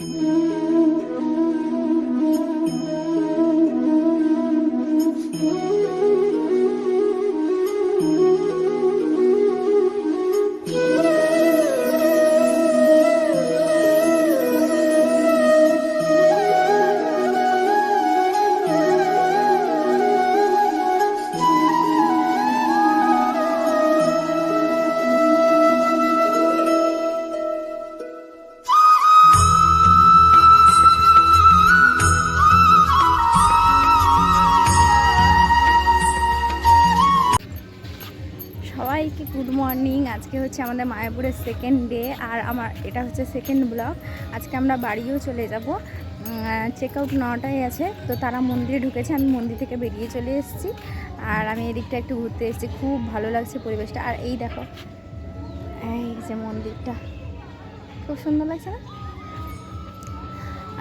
সবাইকে হচ্ছে আমাদের মায়াপুরের সেকেন্ড ডে আর আমার, এটা হচ্ছে সেকেন্ড ব্লগ আজকে আমরা বাড়িও চলে যাব। চেক আউট নটায় আছে, তো তারা মন্দিরে ঢুকেছে, আমি মন্দির থেকে বেরিয়ে চলে এসেছি। আর আমি এদিকটা একটু ঘুরতে এসেছি, খুব ভালো লাগছে পরিবেশটা। আর এই দেখো, এই যে মন্দিরটা, খুব সুন্দর লাগছে না?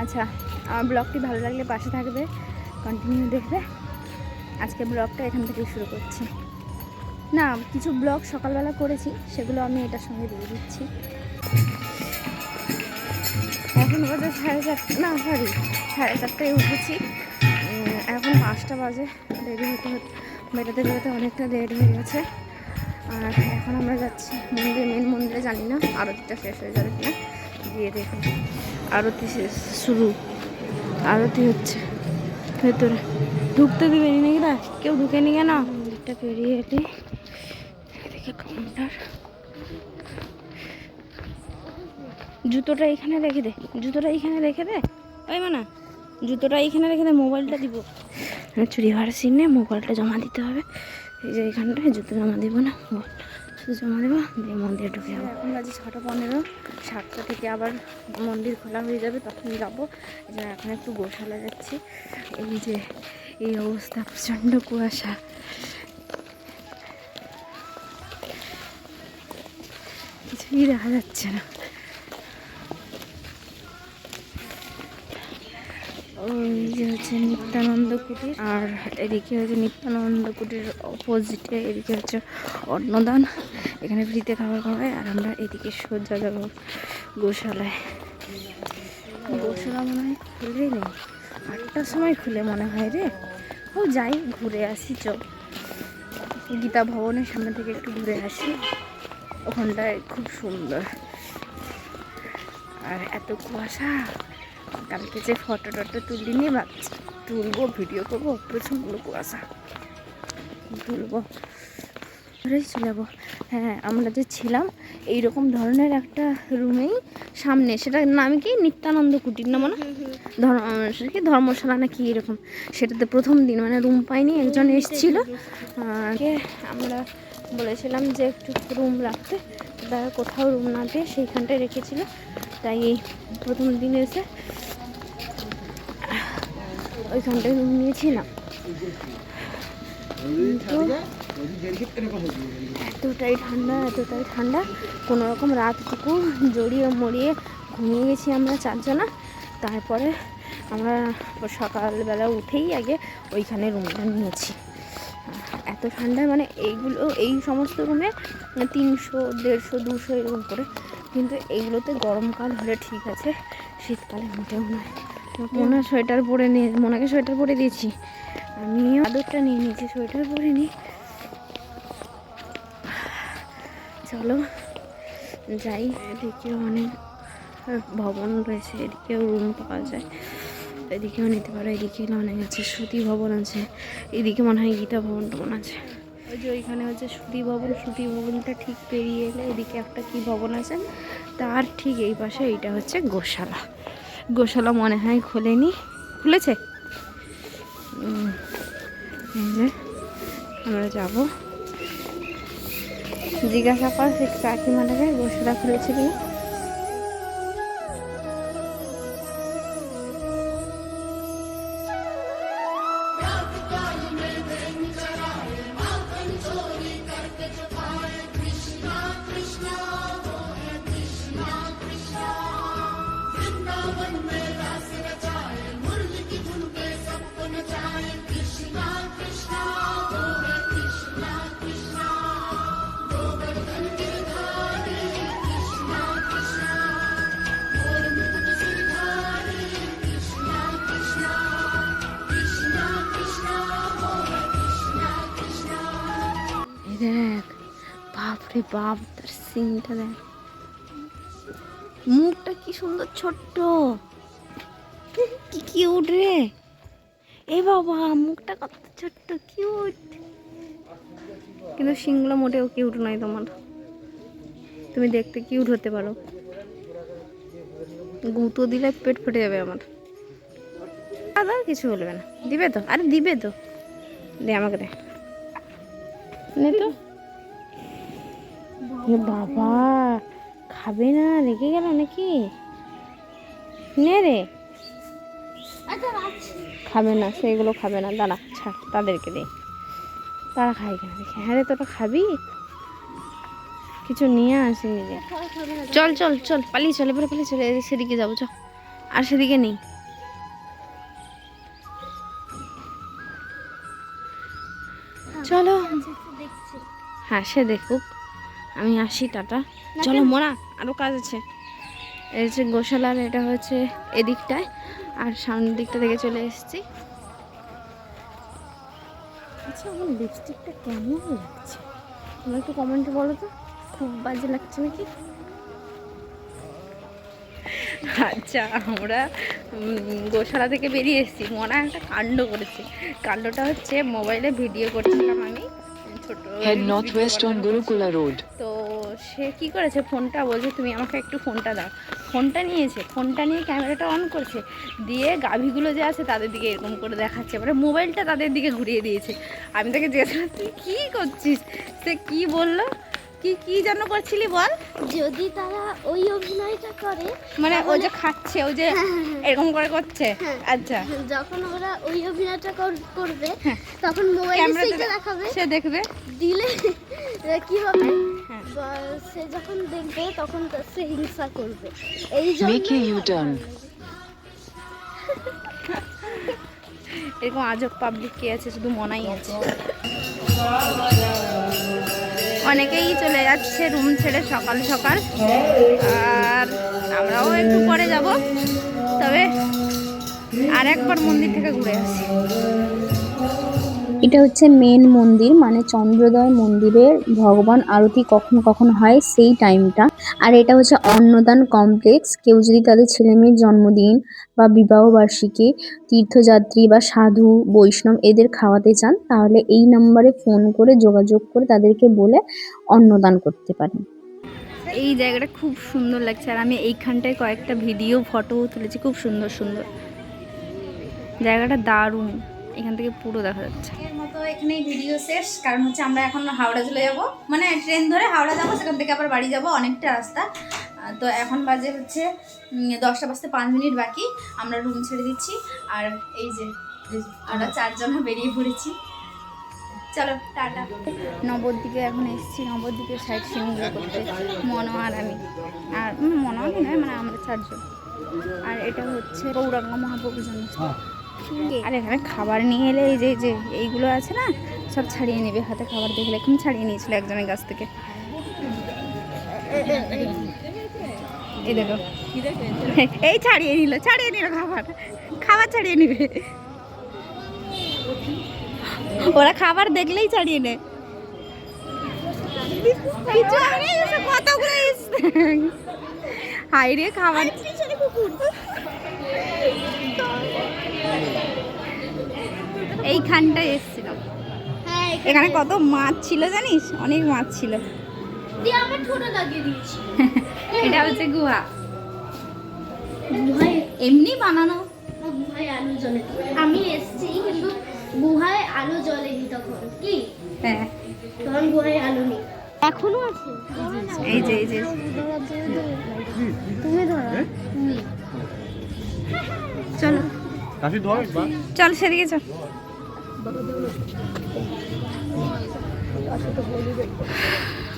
আচ্ছা আমার ব্লগটি ভালো লাগলে পাশে থাকবে কন্টিনিউ দেখবে। আজকে ব্লগটা এখান থেকে শুরু করছি। না, কিছু ব্লগ সকালবেলা করেছি, সেগুলো আমি এটার সঙ্গে দিয়ে দিচ্ছি। এখন বাজে সাড়ে চারটে না সরি সাড়ে চারটায় উঠেছি। এখন পাঁচটা বাজে রেডি হতে হতে, বেরোতে বেরোতে অনেকটা লেট হয়ে গেছে। আর এখন আমরা যাচ্ছি মন্দিরে মেন মন্দিরে, জানি না, আরতিটা শেষ হয়ে যাবে কিনা, গিয়ে দেখো আরতি শুরু। আরতি হচ্ছে, ভেতরে। ঢুকতে দিবেনি নাকি না, কেউ ঢুকেনি কেন? মন্দিরটা পেরিয়ে এলি। এদিকে কাউন্টার জুতোটা এখানে রেখে দে, জুতোটা এখানে রেখে দে। ওই মানা, জুতোটা এখানে রেখে দে, মোবাইলটা দিব। চুরি ভাড়া সিনে মোবাইলটা জমা দিতে হবে। এই যে এখানটায় জুতো জমা দিব না, মোবাইল শুধু জমা দেবো, দিয়ে মন্দিরে ঢুকে যাব। এখন বাজে ছটা পনেরো, সাতটা থেকে আবার মন্দির খোলা হয়ে যাবে তখন যাব। এখন একটু গোশালা যাচ্ছি। এই যে, এই অবস্থা, প্রচণ্ড কুয়াশা। কিছুই দেখা যাচ্ছে না। ওই যে হচ্ছে নিত্যানন্দ কুটির আর এদিকে হচ্ছে নিত্যানন্দ কুটির অপোজিটে এদিকে হচ্ছে অন্নদান। এখানে ফ্রিতে খাবার খাওয়ায় আর আমরা এদিকে সোজা যাব গোশালায়। গোশালা মনে হয় খুলে নেই। আটটার সময় খুলে মনে হয় রে। ও যাই, ঘুরে আসি চ গীতা ভবনের সামনে থেকে একটু ঘুরে আসি। ওখানটায় খুব সুন্দর। আর এত কুয়াশা। কালকে যে ফটো টটো তুলিনি, ভাবছি তুলবো ভিডিও করব প্রচণ্ড কুয়াশা। তুলবো। চলে যাব। হ্যাঁ আমরা যে ছিলাম এই রকম ধরনের একটা রুমেই সামনে, সেটার নাম কি? নিত্যানন্দ কুটির না মানে ধর্ম সেটা কি? ধর্মশালা না কি এরকম। সেটাতে প্রথম দিন মানে রুম পাইনি, একজন এসেছিল। আমরা বলেছিলাম যে একটু রুম রাখতে। তারা কোথাও রুম না দিয়ে সেইখানটায় রেখেছিল। তাই এই প্রথম দিন এসে ওইখানটায় রুম নিয়েছিলাম। এতটাই ঠান্ডা এতটাই ঠান্ডা। কোনো রকম রাতটুকু জড়িয়ে মরিয়ে ঘুমিয়ে গেছি আমরা চারজনা। তারপরে আমরা সকালবেলা উঠেই আগে ওইখানে রুমটা নিয়েছি। এত ঠান্ডা মানে এইগুলো এই সমস্ত রুমে তিনশো দেড়শো দুশো এরকম করে। কিন্তু এইগুলোতে গরমকাল হলে ঠিক আছে শীতকালে মোটেও নয়। মনে সোয়েটার পরে নিয়ে মনাকে সোয়েটার পরে দিয়েছি। আমি আদরটা নিয়ে নিয়েছি সোয়েটার পরে নিই চলো যাই এদিকে অনেক ভবন রয়েছে এদিকেও রুম পাওয়া যায়। এদিকেও নিতে পারো, এদিকে অনেক আছে, সুতি ভবন আছে। এদিকে মনে হয় গীতা ভবন টবন আছে। ওই যে ওইখানে হচ্ছে সুতি ভবন, সুতি ভবনটা ঠিক পেরিয়ে এলে এদিকে একটা কি ভবন আছে? তার ঠিক এই পাশে এইটা হচ্ছে গোশালা। গোশালা মনে হয় খোলেনি। খুলেছে? আমরা যাব। জিজ্ঞাসা কর, সে কাকিমাটাকে গোশালা খুলেছে কিনা? আরে বাপ তার সিনটা দেখ। মুখটা কি সুন্দর ছোট্ট। কি কিউট রে। এ বাবা, মুখটা কত ছোট্ট কিউট কিন্তু সিংগুলো মোটেও কিউট নয় তোমার। তুমি দেখতে কিউট হতে পারো। গুঁতো দিলে পেট ফেটে যাবে আমার। আবার কিছু বলবে না। দিবে তো? আরে দিবে তো। দে আমাকে দে। নে তো। এ বাবা খাবে না রেখে গেল নাকি? নে রে। খাবে না সেইগুলো খাবে না দাঁড়া ছাড় তাদেরকে দে। তারা খাই কেন দেখে। হ্যাঁ রে তোরা খাবি? কিছু নিয়ে আসিনি রে চল চল চল পালিয়ে চল এবারে পালিয়ে চলে সেদিকে যাব চল আর সেদিকে নেই। চলো। হ্যাঁ সে দেখুক। আমি আসি টাটা। চলো মোরা আরও কাজ আছে। এই হচ্ছে গোশালার এটা হচ্ছে এদিকটায় আর সামনের দিকটা থেকে চলে এসেছি। আচ্ছা আমার লিপস্টিকটা কেমন লাগছে? তোমরা একটু কমেন্টে বলো তো খুব বাজে লাগছে নাকি? আচ্ছা আমরা গোশালা থেকে বেরিয়ে এসেছি। মনে একটা কাণ্ড করেছে। কাণ্ডটা হচ্ছে মোবাইলে ভিডিও করছিলাম আমি। ছোট north west on Gurukula road তো সে কি করেছে? ফোনটা বলছে, তুমি আমাকে একটু ফোনটা দাও। ফোনটা নিয়েছে, ফোনটা নিয়ে ক্যামেরাটা অন করছে, দিয়ে গাভীগুলো যে আছে তাদের দিকে এরকম করে দেখাচ্ছে। মানে মোবাইলটা তাদের দিকে ঘুরিয়ে দিয়েছে। আমি তাকে জিজ্ঞাসা তুই কী করছিস? সে কি বলল? কি কি যেন করছিলি বল? যদি তারা ওই অভিনয়টা করে মানে ও যে খাচ্ছে ও যে এরকম করে করছে? আচ্ছা। যখন ওরা ওই অভিনয়টা কর- করবে হ্যাঁ। তখন মোবাইলে সেইটা দেখাবে। সে দেখবে। দিলে কি হবে? হ্যাঁ। সে যখন দেখবে তখন সে হিংসা করবে। এই জন্য Make a U-turn. এরকম আজব পাবলিক কে আছে শুধু মনাই আছে। অনেকেই চলে যাচ্ছে রুম ছেড়ে সকাল সকাল। আর আমরাও একটু পরে যাব, তবে আর একবার মন্দির থেকে ঘুরে আসি। এটা হচ্ছে মেন মন্দির মানে চন্দ্রোদয় মন্দিরের ভগবান আরতি কখন কখন হয় সেই টাইমটা আর এটা হচ্ছে অন্নদান কমপ্লেক্স কেউ যদি তাদের ছেলে মেয়ের জন্মদিন বা বিবাহ বার্ষিকী, তীর্থযাত্রী বা সাধু, বৈষ্ণব এদের খাওয়াতে চান, তাহলে এই নাম্বারে ফোন করে যোগাযোগ করে তাদেরকে বলে অন্নদান করতে পারেন। এই জায়গাটা খুব সুন্দর লাগছে, আর আমি এইখানটায় কয়েকটা ভিডিও ফটো তুলেছি, খুব সুন্দর সুন্দর। জায়গাটা দারুণ। এখান থেকে পুরো দেখা যাচ্ছে। এর মতো এখানেই ভিডিও শেষ কারণ হচ্ছে আমরা এখন হাওড়া চলে যাব। মানে ট্রেন ধরে হাওড়া যাব সেখান থেকে আবার বাড়ি যাব অনেকটা রাস্তা। তো এখন বাজে হচ্ছে দশটা বাজতে পাঁচ মিনিট বাকি। আমরা রুম ছেড়ে দিচ্ছি আর এই যে আমরা চারজন বেরিয়ে পড়েছি। চলো টাটা। নবদ্বীপে এখন এসেছি নবদ্বীপের সাইড সিনগুলো করতে। মনো আর আমি। আর মনো আমি নয় মানে আমরা চারজন। আর এটা হচ্ছে গৌরাঙ্গ মহাপ্রভু জন্মস্থান। আর এখানে খাবার নিয়ে এলে এই যে যে এইগুলো আছে না সব ছাড়িয়ে নেবে হাতে খাবার দেখলে। এখন ছাড়িয়ে নিয়েছিল একজনের কাছ থেকে। এই দেখো। এই ছাড়িয়ে নিল ছাড়িয়ে নিল খাবার। খাবার ছাড়িয়ে নিবে। ওরা খাবার দেখলেই ছাড়িয়ে নেয়। কিছু আমি এসে কতগুলো এসছে। হাই রে খাবার। এইখানটায় এসেছিলাম। এখানে কত মাছ ছিল জানিস? অনেক মাছ ছিল। এটা হচ্ছে গুহা। এমনি বানানো। আমি এসেছি হ্যাঁ। এই যে এই যে। চলো। চল সেদিকে চল। 와줘. চল সেদিকে চল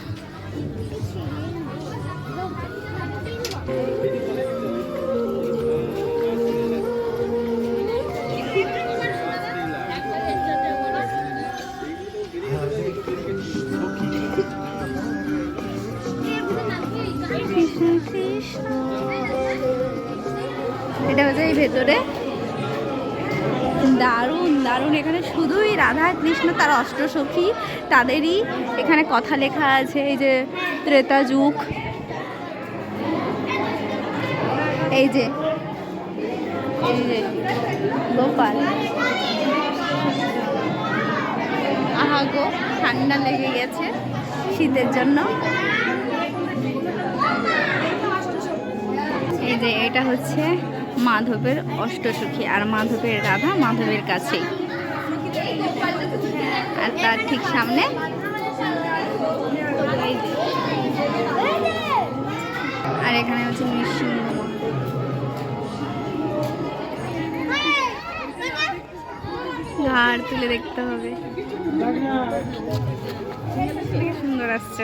শুধুই রাধা কৃষ্ণ, তার অষ্টসখী, তাদেরই এখানে কথা লেখা আছে, এই যে ত্রেতা যুগ। এই যে এই যে গোপাল। আহা গো, ঠান্ডা লেগে গেছে শীতের জন্য। এই যে, এটা হচ্ছে মাধবের অষ্টসখী, আর মাধবের রাধা মাধবের কাছেই। আর তার ঠিক সামনে। আর এখানে হচ্ছে নৃসিংহ ঘাড় তুলে দেখতে হবে। সুন্দর আসছে।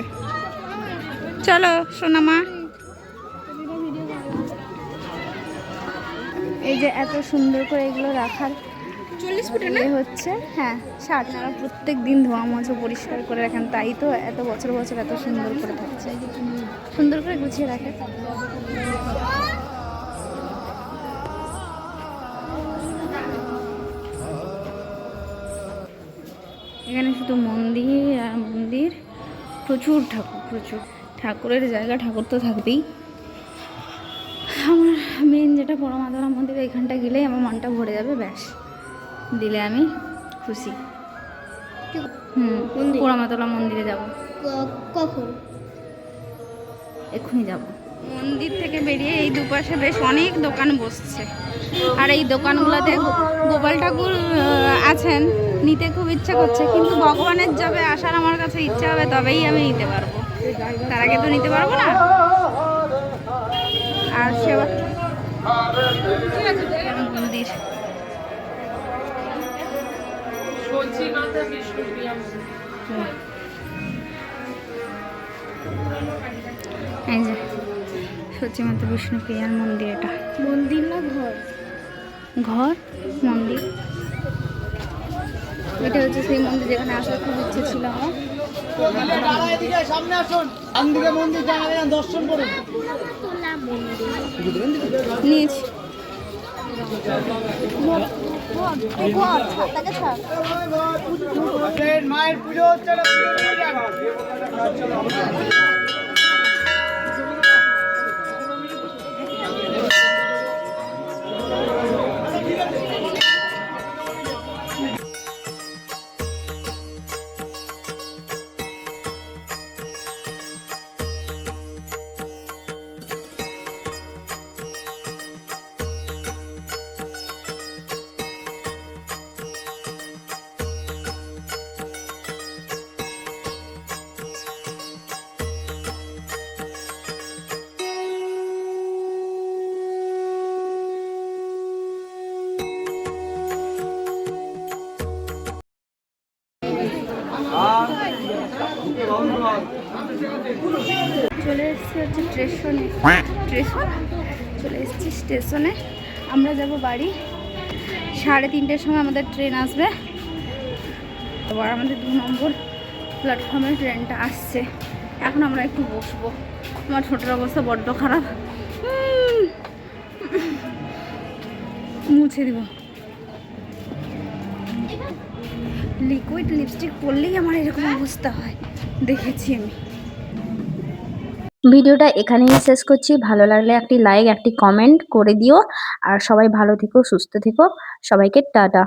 চলো সোনামা এই যে এত সুন্দর করে এগুলো রাখার চল্লিশ ফুটে না? হচ্ছে হ্যাঁ ষাট। টাকা প্রত্যেক দিন ধোয়া মোছা পরিষ্কার করে রাখেন, তাই তো এত বছর বছর এত সুন্দর করে থাকছে সুন্দর করে গুছিয়ে রাখে। এখানে শুধু মন্দির আর মন্দির, প্রচুর ঠাকুর, প্রচুর। ঠাকুরের জায়গা, ঠাকুর তো থাকবেই। আমার মেন যেটা পরমাতলা মন্দির, এখানটা গেলেই আমার মনটা ভরে যাবে, ব্যাস। দিলে আমি খুশি। হুম পোড়ামাতলা মন্দিরে যাব। ক- কখন? এক্ষুনি যাব। মন্দির থেকে বেরিয়ে এই দুপাশে বেশ অনেক দোকান বসছে। আর এই দোকানগুলোতে গোপাল ঠাকুর আছেন নিতে খুব ইচ্ছা করছে। কিন্তু ভগবানের যাবে আসার আমার কাছে ইচ্ছা হবে তবেই আমি নিতে পারব। তার আগে তো নিতে পারব না। আর সেবা মন্দির? এই যে সত্যি মাতা বিষ্ণু প্রিয়ার মন্দির এটা। মন্দির না ঘর? ঘর মন্দির। এটা হচ্ছে সেই মন্দির যেখানে আসার খুব ইচ্ছে ছিল আমার। এদিকে সামনে আসুন আমদিকে মন্দির জানাবেন দর্শন করুন নিয়েছি। মায়ের পুজো হচ্ছে হচ্ছে স্টেশনে। স্টেশন? চলে এসেছি স্টেশনে। আমরা যাব বাড়ি। সাড়ে তিনটের সময় আমাদের ট্রেন আসবে। এবার আমাদের দু নম্বর প্ল্যাটফর্মে ট্রেনটা আসছে। এখন আমরা একটু বসবো। আমার ছোটোর অবস্থা বড্ড খারাপ। মুছে দিব। লিকুইড লিপস্টিক পরলেই আমার এরকম অবস্থা হয়। দেখেছি আমি। ভিডিওটা এখানেই শেষ করছি। ভালো লাগলে একটি লাইক একটি কমেন্ট করে দিও। আর সবাই ভালো থেকো, সুস্থ থেকো। সবাইকে টাটা।